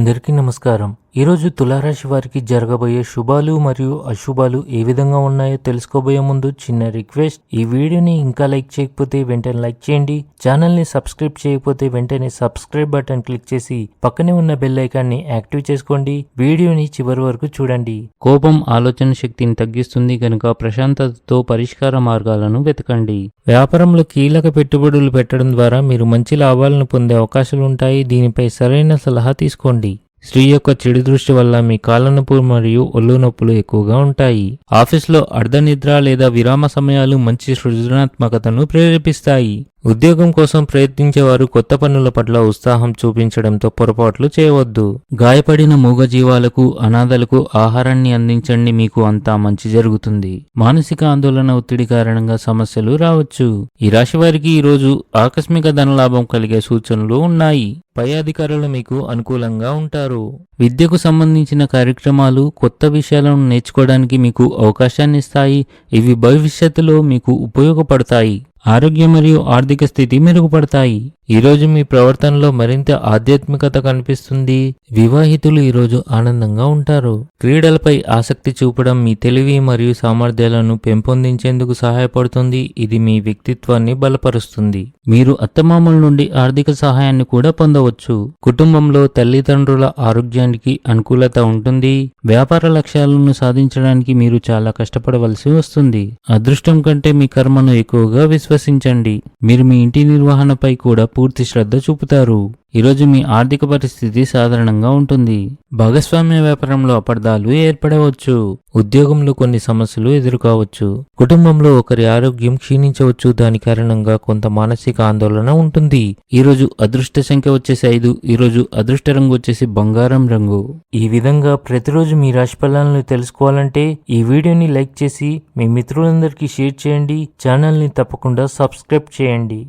అందరికీ నమస్కారం. ఈరోజు తులారాశి వారికి జరగబోయే శుభాలు మరియు అశుభాలు ఏ విధంగా ఉన్నాయో తెలుసుకోబోయే ముందు చిన్న రిక్వెస్ట్. ఈ వీడియోని ఇంకా లైక్ చేయకపోతే వెంటనే లైక్ చేయండి. ఛానల్ని సబ్స్క్రైబ్ చేయకపోతే వెంటనే సబ్స్క్రైబ్ బటన్ క్లిక్ చేసి పక్కనే ఉన్న బెల్ ఐకాన్ని యాక్టివ్ చేసుకోండి. వీడియోని చివరి వరకు చూడండి. కోపం ఆలోచన శక్తిని తగ్గిస్తుంది కనుక ప్రశాంతతతో పరిష్కార మార్గాలను వెతకండి. వ్యాపారంలో కీలక పెట్టుబడులు పెట్టడం ద్వారా మీరు మంచి లాభాలను పొందే అవకాశాలు ఉంటాయి. దీనిపై సరైన సలహా తీసుకోండి. స్త్రీ యొక్క చెడు దృష్టి వల్ల మీ కాళ్ళ నొప్పులు మరియు ఒళ్ళు నొప్పులు ఎక్కువగా ఉంటాయి. ఆఫీస్లో అర్ధనిద్ర లేదా విరామ సమయాలు మంచి సృజనాత్మకతను ప్రేరేపిస్తాయి. ఉద్యోగం కోసం ప్రయత్నించేవారు కొత్త పనుల పట్ల ఉత్సాహం చూపించడంతో పొరపాట్లు చేయవద్దు. గాయపడిన మూగజీవాలకు అనాథలకు ఆహారాన్ని అందించండి మీకు అంతా మంచి జరుగుతుంది. మానసిక ఆందోళన ఒత్తిడి కారణంగా సమస్యలు రావచ్చు. ఈ రాశి వారికి ఈరోజు ఆకస్మిక ధనలాభం కలిగే సూచనలు ఉన్నాయి. పై అధికారులు మీకు అనుకూలంగా ఉంటారు. విద్యకు సంబంధించిన కార్యక్రమాలు కొత్త విషయాలను నేర్చుకోవడానికి మీకు అవకాశాన్ని ఇస్తాయి. ఇవి భవిష్యత్తులో మీకు ఉపయోగపడతాయి. ఆరోగ్యం మరియు ఆర్థిక స్థితి మెరుగుపడతాయి. ఈరోజు మీ ప్రవర్తనలో మరింత ఆధ్యాత్మికత కనిపిస్తుంది. వివాహితులు ఈరోజు ఆనందంగా ఉంటారు. క్రీడలపై ఆసక్తి చూపడం మీ తెలివి మరియు సామర్థ్యాలను పెంపొందించేందుకు సహాయపడుతుంది. ఇది మీ వ్యక్తిత్వాన్ని బలపరుస్తుంది. మీరు అత్తమామల నుండి ఆర్థిక సహాయాన్ని కూడా పొందవచ్చు. కుటుంబంలో తల్లిదండ్రుల ఆరోగ్యానికి అనుకూలత ఉంటుంది. వ్యాపార లక్ష్యాలను సాధించడానికి మీరు చాలా కష్టపడవలసి వస్తుంది. అదృష్టం కంటే మీ కర్మను ఎక్కువగా విశ్వసించండి. మీరు మీ ఇంటి నిర్వహణపై కూడా పూర్తి శ్రద్ధ చూపుతారు. ఈరోజు మీ ఆర్థిక పరిస్థితి సాధారణంగా ఉంటుంది. భాగస్వామ్య వ్యాపారంలో అపార్థాలు ఏర్పడవచ్చు. ఉద్యోగంలో కొన్ని సమస్యలు ఎదుర్కోవచ్చు. కుటుంబంలో ఒకరి ఆరోగ్యం క్షీణించవచ్చు. దాని కారణంగా కొంత మానసిక ఆందోళన ఉంటుంది. ఈరోజు అదృష్ట సంఖ్య వచ్చేసి ఐదు. ఈరోజు అదృష్ట రంగు వచ్చేసి బంగారం రంగు. ఈ విధంగా ప్రతిరోజు మీ రాశి ఫలాలను తెలుసుకోవాలంటే ఈ వీడియోని లైక్ చేసి మీ మిత్రులందరికీ షేర్ చేయండి. ఛానల్ని తప్పకుండా సబ్స్క్రైబ్ చేయండి.